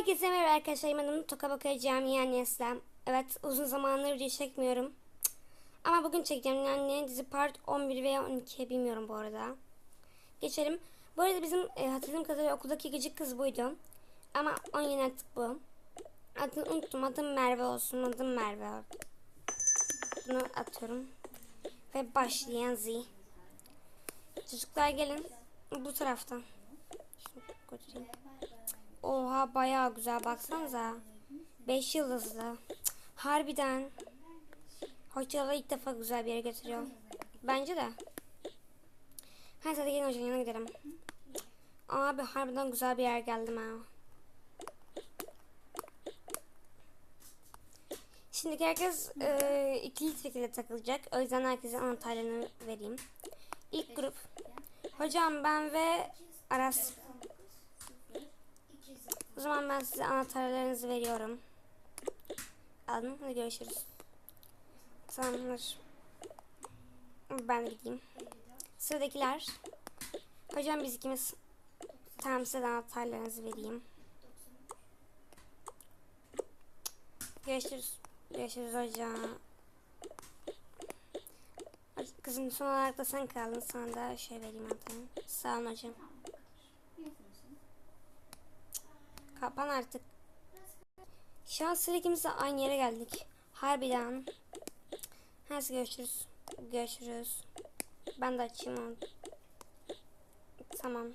Herkese merhaba arkadaşlar. Benim Toka Bakaya Camii Annes'ten. Evet uzun zamandır video çekmiyorum. Ama bugün çekeceğim. Yani dizi part 11 veya 12 bilmiyorum bu arada. Geçelim. Bu arada bizim e, hatırladığım kadarıyla okuldaki gıcık kız buydu. Ama on yeni artık bu. Adını unuttum. Adım Merve olsun. Adım Merve. Bunu atıyorum. Ve başlayan Z. Çocuklar gelin. Bu taraftan. Şunu götüreyim. Oha bayağı güzel baksanıza. 5 yıldızlı. Harbiden. Hocalar ilk defa güzel bir yere götürüyor. Bence de. Hadi hadi gelin hocanın yanına gidelim. Abi harbiden güzel bir yer geldim ha. Şimdi herkes e, ikili şekilde takılacak. O yüzden herkese anahtarlarını vereyim. İlk grup. Hocam ben ve Aras. O zaman ben size anahtarlarınızı veriyorum. Alın. Hadi görüşürüz. Tamamdır. Ben gideyim. Sıradakiler. Hocam biz ikimiz. Tamam size anahtarlarınızı vereyim. Görüşürüz. Görüşürüz hocam. Kızım son olarak da sen kaldın. Sana da şey vereyim anahtarını. Sağ olun hocam. Kapan artık. Şu an sıra ikimiz de aynı yere geldik. Harbiden. Hadi görüşürüz. Görüşürüz. Ben de açayım onu. Tamam.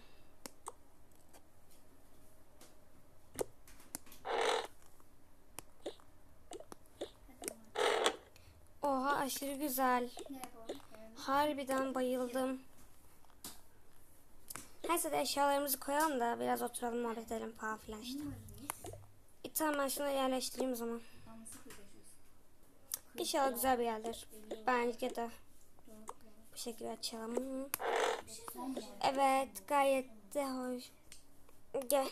Oha aşırı güzel. Harbiden bayıldım. Neyse de eşyalarımızı koyalım da biraz oturalım muhabbet edelim falan filan işte. E, tamam ben şunu yerleştireyim o zaman. İnşallah güzel bir yerdir. Bence de. Bu şekilde açalım. Evet gayet de hoş. Gel.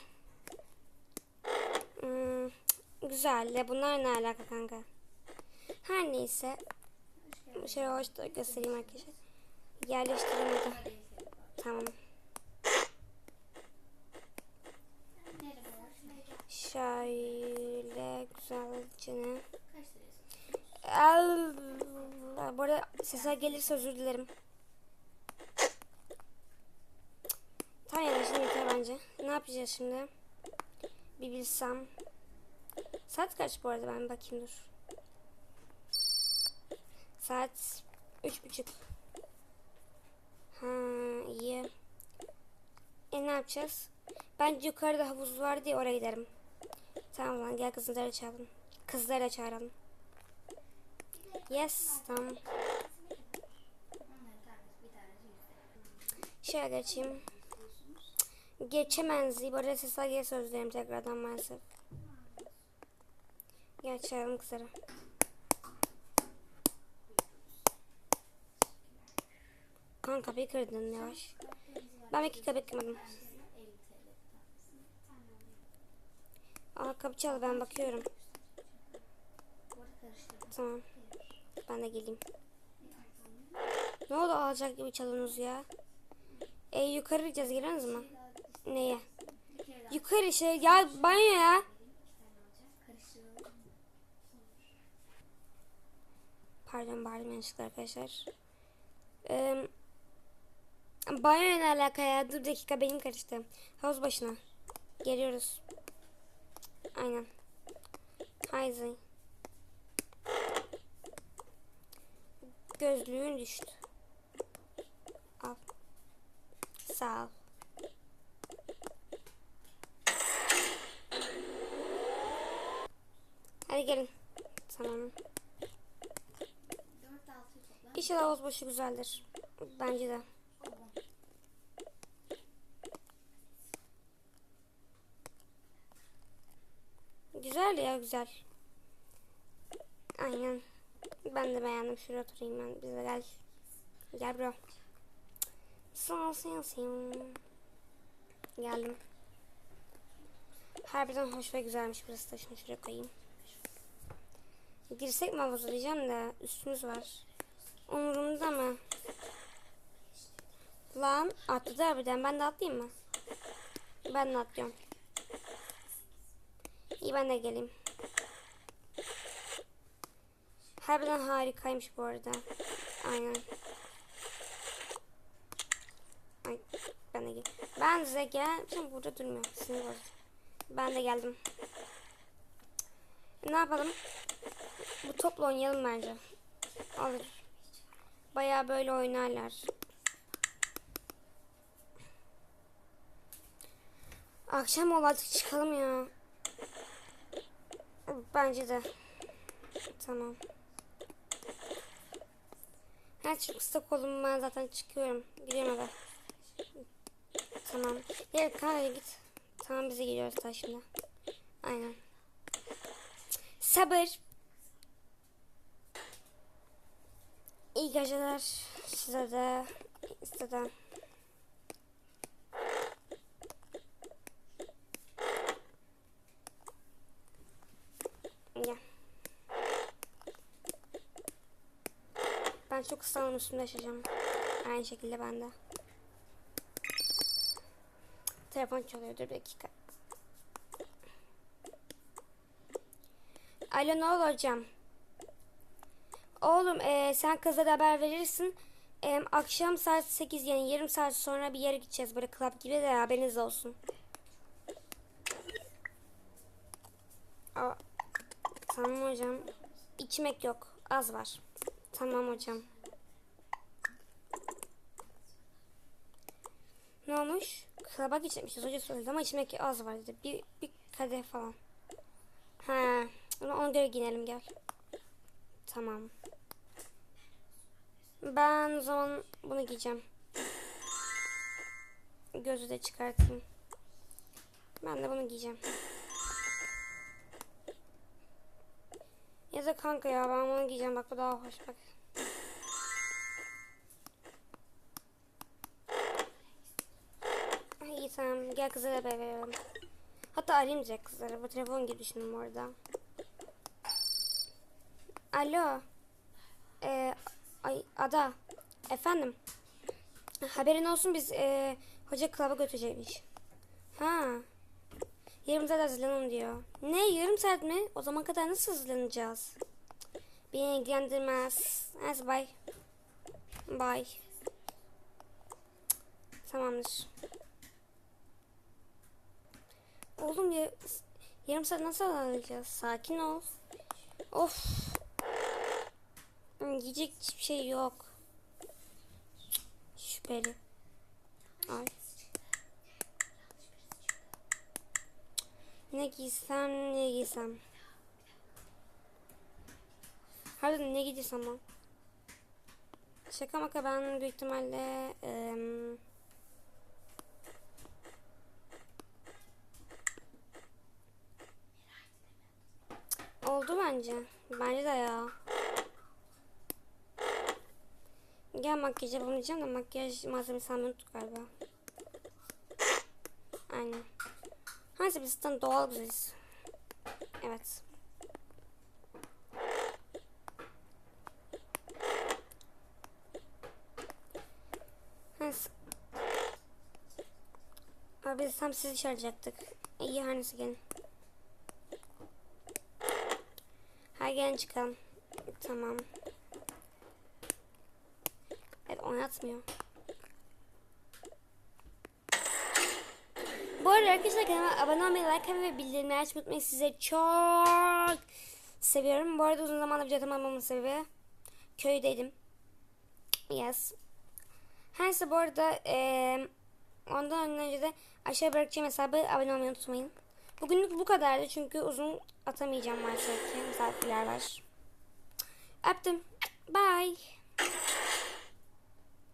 Hmm, güzel de bunlar ne alaka kanka? Her neyse. Şöyle hoş da göstereyim arkadaşlar. Yerleştireyim hadi. Tamam. Şöyle güzelce. Al. Bu arada sesler gelirse özür dilerim. Yani şimdi yeter bence. Ne yapacağız şimdi? Bir bilsem. Saat kaç bu arada ben bakayım dur. Saat üç buçuk. Ha iyi. E ne yapacağız? Bence yukarıda havuz var diye oraya giderim. Tamam lan gel kızları çağıralım. Kızları çağıralım. Yes tamam. Şöyle geçeyim. Geçemez. Bu arada sesler geri sözlerim tekrardan maalesef. Gel çağıralım kızları. Kan kapıyı kırdın yavaş. Ben iki kapıyı kırmadım. Aa kapı çaldı ben bakıyorum. Tamam. Ben de geleyim. Ne oldu alacak gibi çalıyorsunuz ya? E yukarı gideceğiz gireriz mi? Neye? Yukarı şey ya banyo ya. Pardon bağırdım yanlışlıkla arkadaşlar. Ee, banyo ne alaka ya? Dur dakika benim karıştı. Havuz başına. Geliyoruz. Aynen. Haydi. Gözlüğün düştü. Al. Sağ ol. Hadi gelin. Tamam. İnşallah havuz başı güzeldir. Bence de. Güzel ya güzel. Aynen. Ben de beğendim. Şuraya oturayım ben. Bize gel. Gel bro. Sağ ol. Geldim. Harbiden hoş ve güzelmiş burası da. Şunu şuraya koyayım. Girsek mi havuza diyeceğim de üstümüz var. Umurumda mı? Lan atladı harbiden. Ben de atlayayım mı? Ben de atlıyorum. İyi ben de geleyim. Harbiden harikaymış bu arada. Aynen. Ay ben de gel. Ben size gel. Şimdi burada durmuyor. Sinir bozucu. Ben de geldim. Ne yapalım? Bu topla oynayalım bence. Olur. Bayağı böyle oynarlar. Akşam oldu artık çıkalım ya. Bence de. Tamam. Her çok ıslak oldum ben zaten çıkıyorum. Gidiyorum. Tamam. Gel kanka git. Tamam bize gidiyoruz daha şimdi. Aynen. Sabır. İyi geceler size de. Size de. Gel. Ben çok ıslandım üstümde yaşayacağım. Aynı şekilde ben de. Telefon çalıyor dur bir dakika. Alo ne olur hocam? Oğlum e, sen kızlara haber verirsin. E, akşam saat 8 yani yarım saat sonra bir yere gideceğiz. Böyle club gibi de haberiniz olsun. Aa, tamam hocam. İçmek yok. Az var. Tamam hocam. Ne olmuş? Club'a gidecekmişiz. Hoca söyledi ama içmek az var dedi. Bir, bir kadeh falan. Ha, ona göre giyinelim gel. Tamam. Ben o zaman bunu giyeceğim. Gözü de çıkartayım. Ben de bunu giyeceğim. Ya da kanka ya ben bunu giyeceğim bak bu daha hoş bak. Gel kızlara haber verelim. Hatta arayayım direkt kızlara. Bu telefon gibi düşündüm orada. Alo. Ee, ay Ada. Efendim. Haberin olsun biz e, hoca klaba götürecekmiş. Ha. Yarım saat hazırlanın diyor. Ne yarım saat mi? O zaman kadar nasıl hazırlanacağız? Beni ilgilendirmez. Neyse bye. Bye. Tamamdır. Oğlum ya yarım saat nasıl hazırlanacağız? Sakin ol. Of. Yiyecek hiçbir şey yok. Şüpheli. Ay. Ne giysem ne giysem. Harbiden ne giysem lan. Şaka maka ben büyük ihtimalle ım, oldu bence. Bence de ya. Gel makyaj yapamayacağım da makyaj malzemesi almayı unuttuk galiba. Aynen. Neyse biz zaten doğal güzeliz. Evet. Neyse. Abi biz tam sizi çağıracaktık. İyi hanesi gelin. Hadi gelin çıkalım. Tamam. Evet oynatmıyor. Bu arada arkadaşlar kanalıma abone olmayı, like atmayı ve bildirimleri açmayı unutmayın. Size çok seviyorum. Bu arada uzun zamandır video tamamlamamın sebebi köydeydim. Yes. Her neyse bu arada eee ondan önce de aşağı bırakacağım hesabı abone olmayı unutmayın. Bugünlük bu kadardı çünkü uzun atamayacağım maalesef ki. Misafirler var. Öptüm. Bye.